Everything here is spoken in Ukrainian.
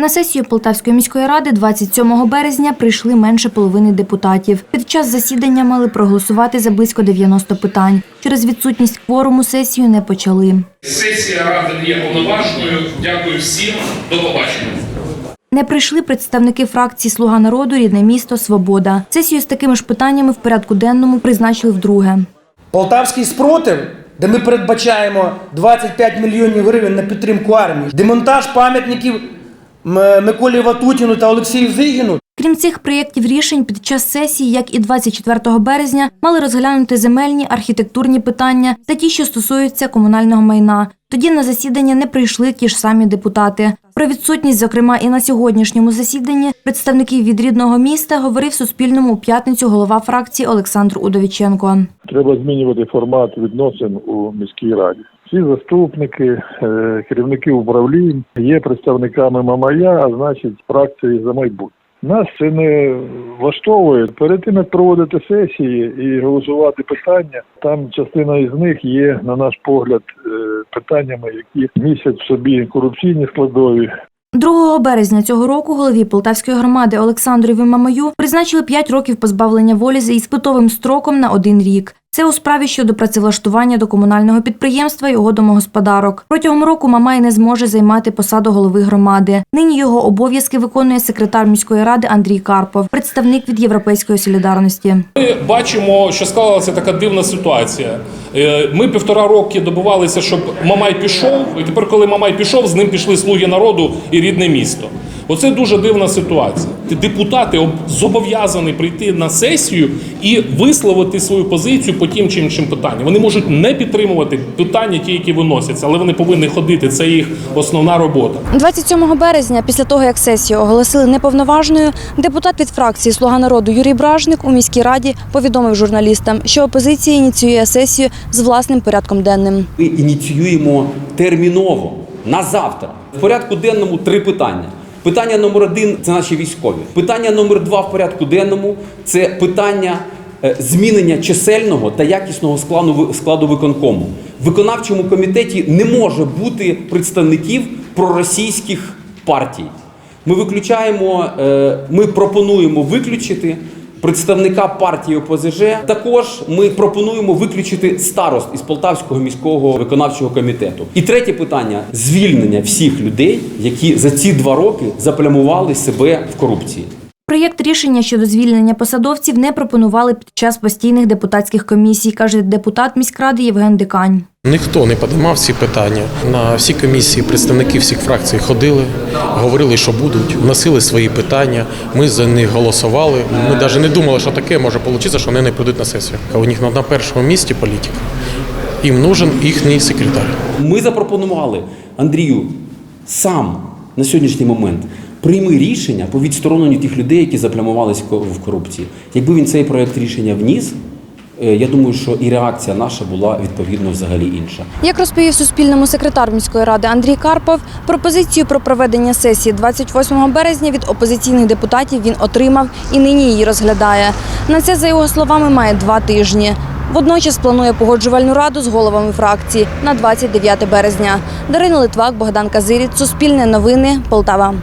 На сесію Полтавської міської ради 27 березня прийшли менше половини депутатів. Під час засідання мали проголосувати за близько 90 питань. Через відсутність кворуму сесію не почали. Сесія ради не є повноважною. Дякую всім. До побачення. Не прийшли представники фракції Слуга народу, рідне місто, Свобода. Сесію з такими ж питаннями в порядку денному призначили вдруге. Полтавський спротив, де ми передбачаємо 25 мільйонів гривень на підтримку армії, демонтаж пам'ятників Миколі Ватутіну та Олексію Зигіну. Крім цих проєктів рішень, під час сесії, як і 24 березня, мали розглянути земельні, архітектурні питання та ті, що стосуються комунального майна. Тоді на засідання не прийшли ті ж самі депутати. Про відсутність, зокрема, і на сьогоднішньому засіданні представників від рідного міста говорив Суспільному у п'ятницю голова фракції Олександр Удовіченко. Треба змінювати формат відносин у міській раді. Всі заступники, е, керівники управлінь є представниками Мамая, а значить фракції за майбутнє. Нас це не влаштовує. Перед тим як проводити сесії і голосувати питання, там частина із них є, на наш погляд, е, питаннями, які містять в собі корупційні складові, 2 березня цього року голові Полтавської громади Олександрові Мамаю призначили 5 років позбавлення волі за іспитовим строком на один рік. Це у справі щодо працевлаштування до комунального підприємства його домогосподарок. Протягом року Мамай не зможе займати посаду голови громади. Нині його обов'язки виконує секретар міської ради Андрій Карпов, представник від Європейської солідарності. Ми бачимо, що склалася така дивна ситуація. Е, Ми півтора роки добувалися, щоб Мамай пішов, і тепер, коли Мамай пішов, з ним пішли слуги народу і рідне місто. Оце дуже дивна ситуація. Депутати зобов'язані прийти на сесію і висловити свою позицію по тим чи іншим питанням. Вони можуть не підтримувати питання, ті, які виносяться, але вони повинні ходити. Це їх основна робота. 27 березня, після того як сесію оголосили неповноважною, депутат від фракції Слуга народу Юрій Бражник у міській раді повідомив журналістам, що опозиція ініціює сесію з власним порядком денним. Ми ініціюємо терміново на завтра. В порядку денному три питання. Питання номер один це наші військові. Питання номер два в порядку денному це питання е, змінення чисельного та якісного складу, складу виконкому. В виконавчому комітеті не може бути представників проросійських партій. Ми виключаємо, е, ми пропонуємо виключити представника партії ОПЗЖ. Також ми пропонуємо виключити старост із Полтавського міського виконавчого комітету. І третє питання звільнення всіх людей, які за ці два роки заплямували себе в корупції. Проєкт рішення щодо звільнення посадовців не пропонували під час постійних депутатських комісій, каже депутат міськради Євген Дикань. Ніхто не підіймав ці питання. На всі комісії представники всіх фракцій ходили, говорили, що будуть, вносили свої питання. Ми за них голосували. Ми навіть не думали, що таке може вийти, що вони не прийдуть на сесію. А у них на першому місці політика. Їм нужен їхній секретар. Ми запропонували Андрію сам на сьогоднішній момент. Прийми рішення по відстороненню тих людей, які заплямувалися в корупції. Якби він цей проект рішення вніс, е, я думаю, що і реакція наша була відповідно взагалі інша. Як розповів Суспільному секретар міської ради Андрій Карпов, пропозицію про проведення сесії 28 березня від опозиційних депутатів він отримав і нині її розглядає. На це, за його словами, має два тижні. Водночас планує погоджувальну раду з головами фракції на 29 березня. Дарина Литвак, Богдан Казиріць, Суспільне новини, Полтава.